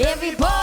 everybody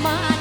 my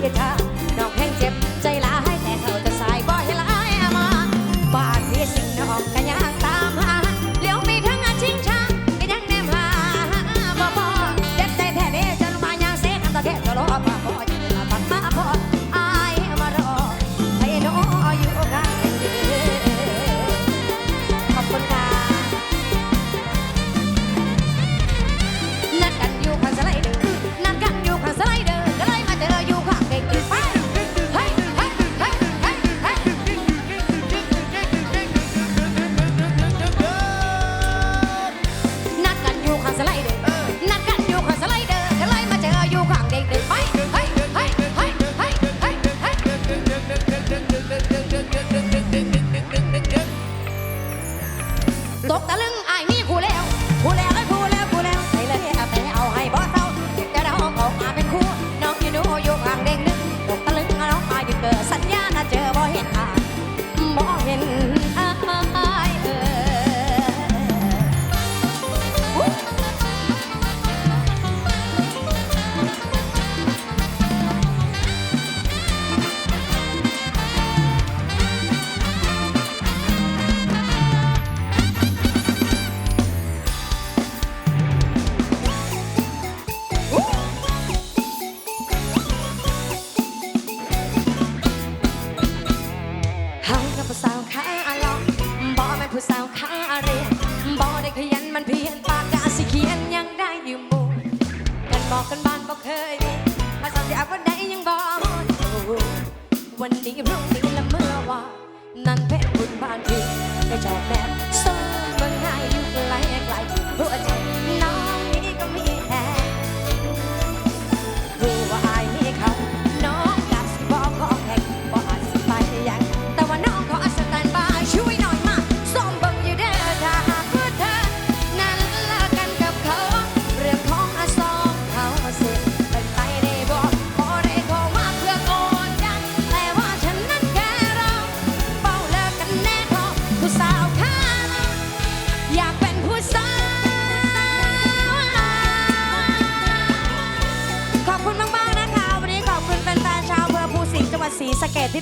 fiesta. เห็น นั่นเพชรบุญบานทีไม่ชอบแบบ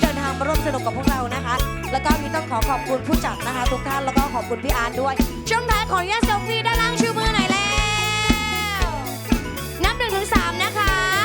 ินทางมาร่วมสนุกกับพวกเรานะคะ แล้วก็พี่ต้องขอขอบคุณผู้จัดนะคะ ทุกท่านแล้วก็ขอบคุณพี่อาร์ด้วย ช่วงท้ายขออนุญาตส่งพี่ด้านล่างชื่อมือหน่อยแล้ว นับหนึ่งถึงสามนะคะ